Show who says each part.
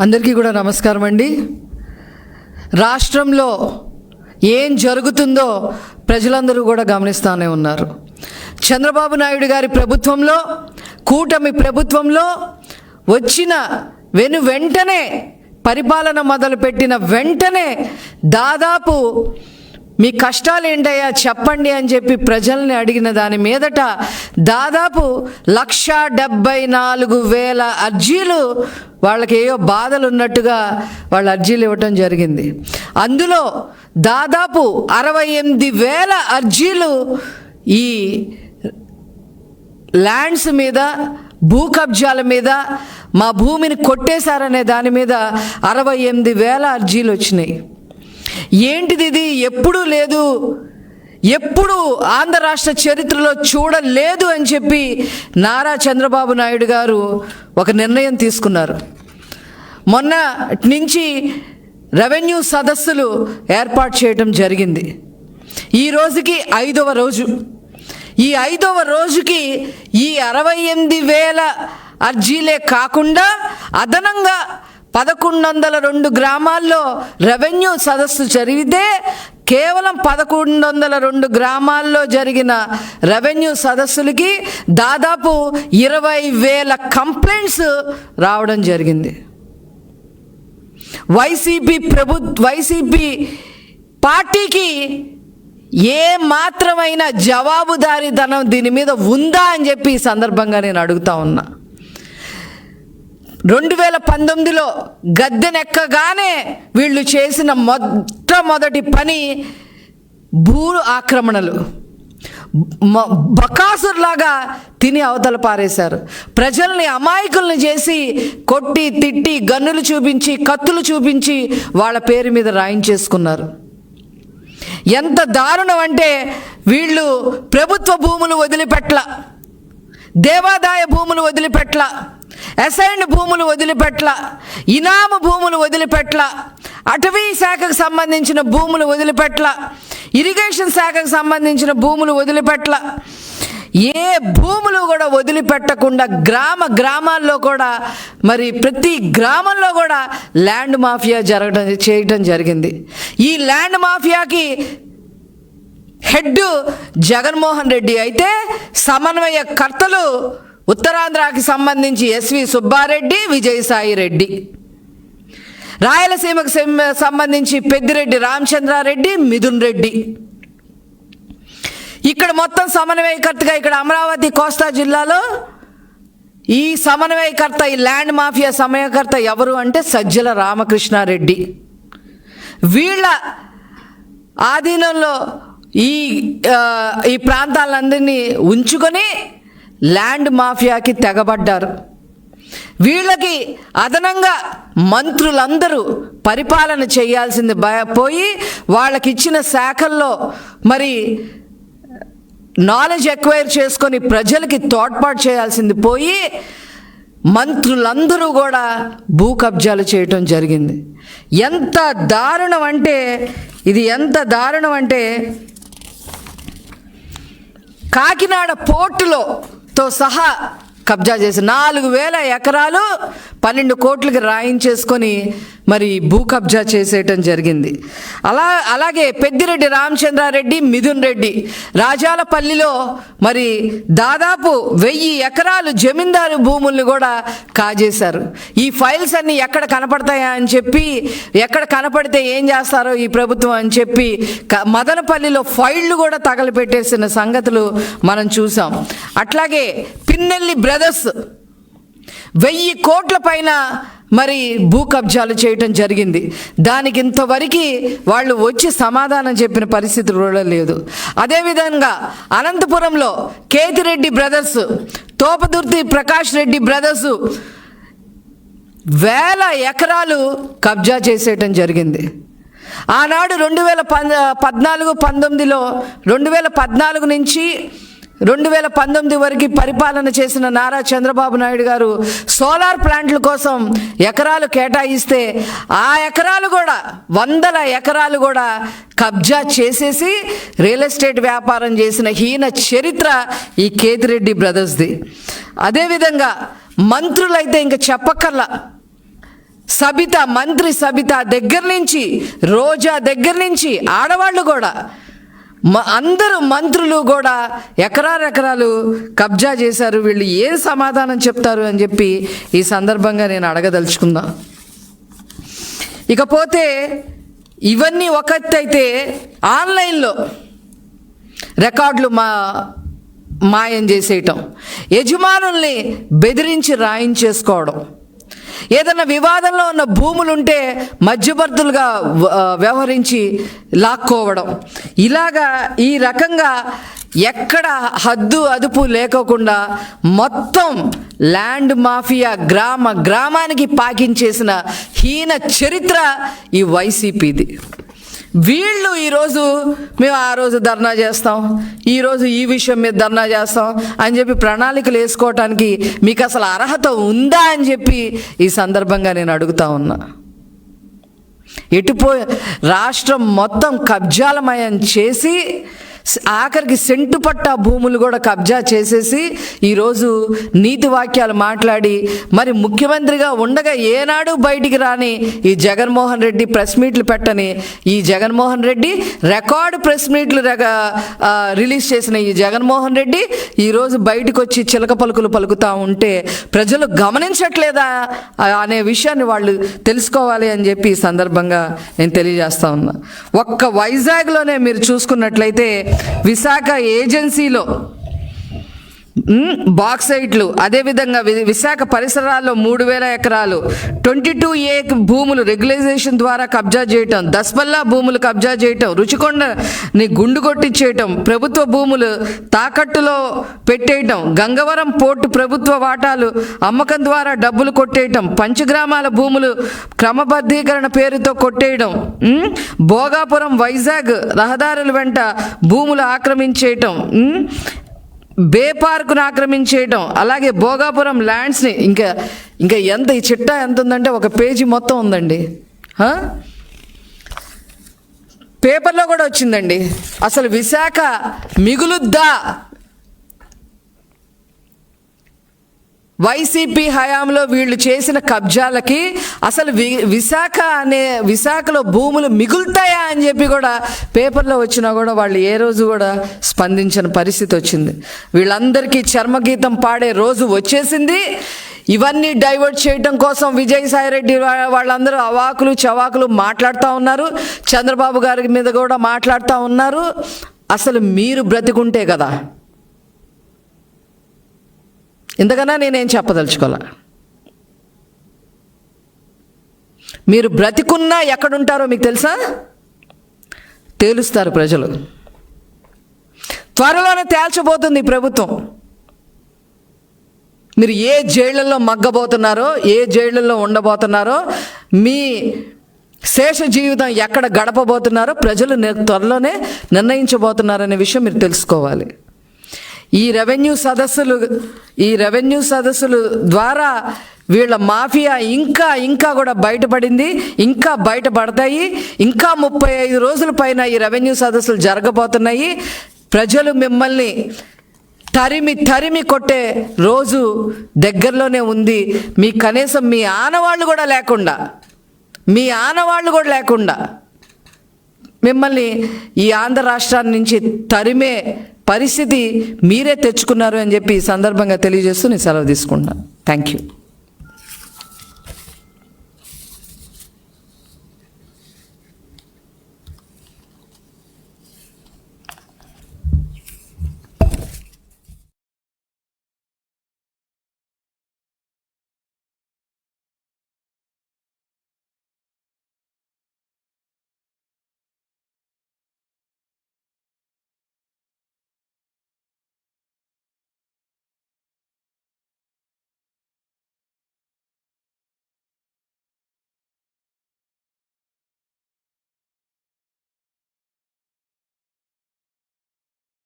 Speaker 1: అందరికీ కూడా నమస్కారం అండి. రాష్ట్రంలో ఏం జరుగుతుందో ప్రజలందరూ కూడా గమనిస్తూనే ఉన్నారు. చంద్రబాబు నాయుడు గారి ప్రభుత్వంలో కూటమి ప్రభుత్వంలో వచ్చిన వెను వెంటనే పరిపాలన మొదలుపెట్టిన వెంటనే దాదాపు మీ కష్టాలు ఏంటయ్యా చెప్పండి అని చెప్పి ప్రజల్ని అడిగిన దాని మీదట దాదాపు లక్ష డెబ్బై నాలుగు వేల అర్జీలు వాళ్ళకి ఏయో బాధలు ఉన్నట్టుగా వాళ్ళ అర్జీలు ఇవ్వటం జరిగింది. అందులో దాదాపు అరవై ఎనిమిది వేల అర్జీలు ఈ ల్యాండ్స్ మీద భూ కబ్జాల మీద మా భూమిని కొట్టేశారనే దాని మీద అరవై ఎనిమిది వేల అర్జీలు వచ్చినాయి. ఏంటిది ఇది ఎప్పుడూ లేదు. ఎప్పుడు ఆంధ్ర రాష్ట్ర చరిత్రలో చూడలేదు అని చెప్పి నారా చంద్రబాబు నాయుడు గారు ఒక నిర్ణయం తీసుకున్నారు. మొన్న నుంచి రెవెన్యూ సదస్సులు ఏర్పాటు చేయడం జరిగింది. ఈ రోజుకి ఐదవ రోజు. ఈ ఐదవ రోజుకి ఈ అరవై ఎనిమిది వేల అర్జీలే కాకుండా అదనంగా పదకొండు వందల రెండు గ్రామాల్లో రెవెన్యూ సదస్సు జరిగితే కేవలం పదకొండు వందల రెండు గ్రామాల్లో జరిగిన రెవెన్యూ సదస్సులకి దాదాపు ఇరవై వేల కంప్లైంట్స్ రావడం జరిగింది. వైసీపీ ప్రభు వైసీపీ పార్టీకి ఏ మాత్రమైన జవాబుదారీతనం దీని మీద ఉందా అని చెప్పి ఈ సందర్భంగా నేను అడుగుతా ఉన్నా. రెండు వేల పంతొమ్మిదిలో గద్దెనెక్కగానే వీళ్ళు చేసిన మొట్టమొదటి పని భూ ఆక్రమణలు. బకాసుర్లాగా తిని అవతల పారేశారు. ప్రజల్ని అమాయకుల్ని చేసి కొట్టి తిట్టి గన్నులు చూపించి కత్తులు చూపించి వాళ్ళ పేరు మీద రాయించేసుకున్నారు. ఎంత దారుణం అంటే వీళ్ళు ప్రభుత్వ భూములు వదిలిపెట్ల దేవాదాయ భూములు వదిలిపెట్ల. అసైన్డ్ భూములు వదిలిపెట్ల ఇనాము భూములు వదిలిపెట్ల అటవీ శాఖకు సంబంధించిన భూములు వదిలిపెట్ల ఇరిగేషన్ శాఖకు సంబంధించిన భూములు వదిలిపెట్ల. ఏ భూములు కూడా వదిలిపెట్టకుండా గ్రామ గ్రామాల్లో కూడా మరి ప్రతి గ్రామంలో కూడా ల్యాండ్ మాఫియా జరగడం చేయటం జరిగింది. ఈ ల్యాండ్ మాఫియాకి హెడ్ జగన్మోహన్ రెడ్డి. అయితే సమన్వయకర్తలు ఉత్తరాంధ్రకి సంబంధించి ఎస్వి సుబ్బారెడ్డి విజయసాయి రెడ్డి. రాయలసీమకు సంబంధించి పెద్దిరెడ్డి రామచంద్రారెడ్డి మిథున్ రెడ్డి. ఇక్కడ మొత్తం సమన్వయకర్తగా ఇక్కడ అమరావతి కోస్తా జిల్లాలో ఈ సమన్వయకర్త ఈ ల్యాండ్ మాఫియా సమయకర్త ఎవరు అంటే సజ్జల రామకృష్ణారెడ్డి. వీళ్ళ ఆధీనంలో ఈ ఈ ప్రాంతాలందరినీ ఉంచుకొని ల్యాండ్ మాఫియాకి తెగబడ్డారు. వీళ్ళకి అదనంగా మంత్రులందరూ పరిపాలన చేయాల్సింది భయ పోయి వాళ్ళకి ఇచ్చిన శాఖల్లో మరి నాలెడ్జ్ ఎక్వైర్ చేసుకొని ప్రజలకి తోడ్పాటు చేయాల్సింది పోయి మంత్రులందరూ కూడా భూ కబ్జాలు చేయటం జరిగింది. ఎంత దారుణం అంటే ఇది ఎంత దారుణం అంటే కాకినాడ పోర్టులో ಸಹ కబ్జా చేసి నాలుగు వేల ఎకరాలు పన్నెండు కోట్లకి రాయించేసుకొని మరి భూ కబ్జా చేసేయటం జరిగింది. అలా అలాగే పెద్దిరెడ్డి రామచంద్రారెడ్డి మిథున్ రెడ్డి రాజాలపల్లిలో మరి దాదాపు వెయ్యి ఎకరాలు జమీందారు భూముల్ని కూడా కాజేశారు. ఈ ఫైల్స్ అన్ని ఎక్కడ కనపడతాయా అని చెప్పి ఎక్కడ కనపడితే ఏం చేస్తారో ఈ ప్రభుత్వం అని చెప్పి మదనపల్లిలో ఫైళ్ళు కూడా తగలపెట్టేసిన సంగతులు మనం చూసాం. అట్లాగే పిన్నెల్లి బ్రదర్స్ వెయ్యి కోట్ల పైన మరి భూ కబ్జాలు చేయటం జరిగింది. దానికి ఇంతవరకు వాళ్ళు వచ్చి సమాధానం చెప్పిన పరిస్థితి కూడా లేదు. అదేవిధంగా అనంతపురంలో కేతిరెడ్డి బ్రదర్స్ తోపదుర్తి ప్రకాష్ రెడ్డి బ్రదర్స్ వేల ఎకరాలు కబ్జా చేసేయటం జరిగింది. ఆనాడు రెండు వేల పద్నాలుగు పంతొమ్మిదిలో రెండు వేల పద్నాలుగు నుంచి రెండు వేల పంతొమ్మిది వరకు పరిపాలన చేసిన నారా చంద్రబాబు నాయుడు గారు సోలార్ ప్లాంట్ల కోసం ఎకరాలు కేటాయిస్తే ఆ ఎకరాలు కూడా వందల ఎకరాలు కూడా కబ్జా చేసేసి రియల్ ఎస్టేట్ వ్యాపారం చేసిన హీన చరిత్ర ఈ కేతిరెడ్డి బ్రదర్స్ది. అదేవిధంగా మంత్రులైతే ఇంకా చెప్పక్కర్లా. సబిత మంత్రి సబిత దగ్గర నుంచి రోజా దగ్గర నుంచి ఆడవాళ్ళు కూడా అందరూ మంత్రులు కూడా ఎకరాలెకరాలు కబ్జా చేశారు. వీళ్ళు ఏం సమాధానం చెప్తారు అని చెప్పి ఈ సందర్భంగా నేను అడగదలుచుకుందా ఇకపోతే ఇవన్నీ ఒక అయితే ఆన్లైన్లో రికార్డులు మా మాయం చేసేయటం. యజమానుల్ని బెదిరించి రాయించేసుకోవడం. ఏదైనా వివాదంలో ఉన్న భూములుంటే మధ్యవర్తులుగా వ్యవహరించి లాక్కోవడం. ఇలాగా ఈ రకంగా ఎక్కడ హద్దు అదుపు లేకోకుండా మొత్తం ల్యాండ్ మాఫియా గ్రామ గ్రామానికి పాకించేసిన హీన చరిత్ర ఈ వైసీపీది. వీళ్ళు ఈరోజు మేము ఆ రోజు ధర్నా చేస్తాం ఈరోజు ఈ విషయం మీద ధర్నా చేస్తాం అని చెప్పి ప్రణాళికలు వేసుకోవటానికి మీకు అసలు అర్హత ఉందా అని చెప్పి ఈ సందర్భంగా నేను అడుగుతా ఉన్నా. ఎటుపో రాష్ట్రం మొత్తం కబ్జాలమయం చేసి ఆఖరికి సెంటు పట్టా భూములు కూడా కబ్జా చేసేసి ఈరోజు నీతి వాక్యాలు మాట్లాడి మరి ముఖ్యమంత్రిగా ఉండగా ఏనాడు బయటికి రాని ఈ జగన్మోహన్ రెడ్డి ప్రెస్ మీట్లు పెట్టని ఈ జగన్మోహన్ రెడ్డి రికార్డు ప్రెస్ మీట్లు రిలీజ్ చేసిన ఈ జగన్మోహన్ రెడ్డి ఈరోజు బయటకు వచ్చి చిలక పలుకులు పలుకుతూ ఉంటే ప్రజలు గమనించట్లేదా అనే విషయాన్ని వాళ్ళు తెలుసుకోవాలి అని చెప్పి ఈ సందర్భంగా నేను తెలియజేస్తా ఉన్నా. ఒక్క వైజాగ్లోనే మీరు చూసుకున్నట్లయితే విశాఖ ఏజెన్సీలో బాక్సైట్లు. అదేవిధంగా వి- విశాఖ పరిసరాల్లో మూడు వేల ఎకరాలు. ట్వంటీ టూ ఏ భూములు రెగ్యులైజేషన్ ద్వారా కబ్జా చేయటం. దస్పల్లా భూములు కబ్జా చేయటం. రుచికొండని గుండు కొట్టించేయటం ప్రభుత్వ భూములు తాకట్టులో పెట్టేయటం. గంగవరం పోర్టు ప్రభుత్వ వాటాలు అమ్మకం ద్వారా డబ్బులు కొట్టేయటం. పంచగ్రామాల భూములు క్రమబద్ధీకరణ పేరుతో కొట్టేయడం. భోగాపురం వైజాగ్ రహదారుల వెంట భూములు ఆక్రమించేయటం. బేపార్క్ను ఆక్రమించేయటం అలాగే భోగాపురం ల్యాండ్స్ని ఇంకా ఇంకా ఎంత ఈ చిట్టా ఎంత ఉందంటే ఒక పేజీ మొత్తం ఉందండి. పేపర్లో కూడా వచ్చిందండి. అసలు విశాఖ మిగులుద్దా? వైసీపీ హయాంలో వీళ్ళు చేసిన కబ్జాలకి అసలు వి విశాఖ అనే విశాఖలో భూములు మిగులుతాయా అని చెప్పి కూడా పేపర్లో వచ్చినా కూడా వాళ్ళు ఏ రోజు కూడా స్పందించిన పరిస్థితి వచ్చింది. వీళ్ళందరికీ చర్మగీతం పాడే రోజు వచ్చేసింది. ఇవన్నీ డైవర్ట్ చేయడం కోసం విజయసాయిరెడ్డి వాళ్ళందరూ అవాకులు చవాకులు మాట్లాడుతూ ఉన్నారు. చంద్రబాబు గారి మీద కూడా మాట్లాడుతూ ఉన్నారు. అసలు మీరు బ్రతికుంటే కదా ఇంతకన్నా నేనేం చెప్పదలుచుకోలే. మీరు బ్రతికున్నా ఎక్కడుంటారో మీకు తెలుసా? తేలుస్తారు ప్రజలు. త్వరలోనే తేల్చబోతుంది ప్రభుత్వం. మీరు ఏ జైళ్ళల్లో మగ్గబోతున్నారో ఏ జైళ్ళల్లో ఉండబోతున్నారో మీ శేష జీవితం ఎక్కడ గడపబోతున్నారో ప్రజలు త్వరలోనే నిర్ణయించబోతున్నారనే విషయం మీరు తెలుసుకోవాలి. ఈ రెవెన్యూ సదస్సులు ఈ రెవెన్యూ సదస్సులు ద్వారా వీళ్ళ మాఫియా ఇంకా ఇంకా కూడా బయటపడింది ఇంకా బయటపడతాయి ఇంకా ముప్పై ఐదు రోజుల పైన ఈ రెవెన్యూ సదస్సులు జరగబోతున్నాయి. ప్రజలు మిమ్మల్ని తరిమి తరిమి కొట్టే రోజు దగ్గరలోనే ఉంది. మీ కనీసం మీ ఆనవాళ్ళు కూడా లేకుండా మీ ఆనవాళ్ళు కూడా లేకుండా మిమ్మల్ని ఈ ఆంధ్ర రాష్ట్రాన్ని నుంచి తరిమే పరిస్థితి మీరే తెచ్చుకున్నారు అని చెప్పి ఈ సందర్భంగా తెలియజేస్తూ నేను సెలవు తీసుకుంటున్నాను. Thank you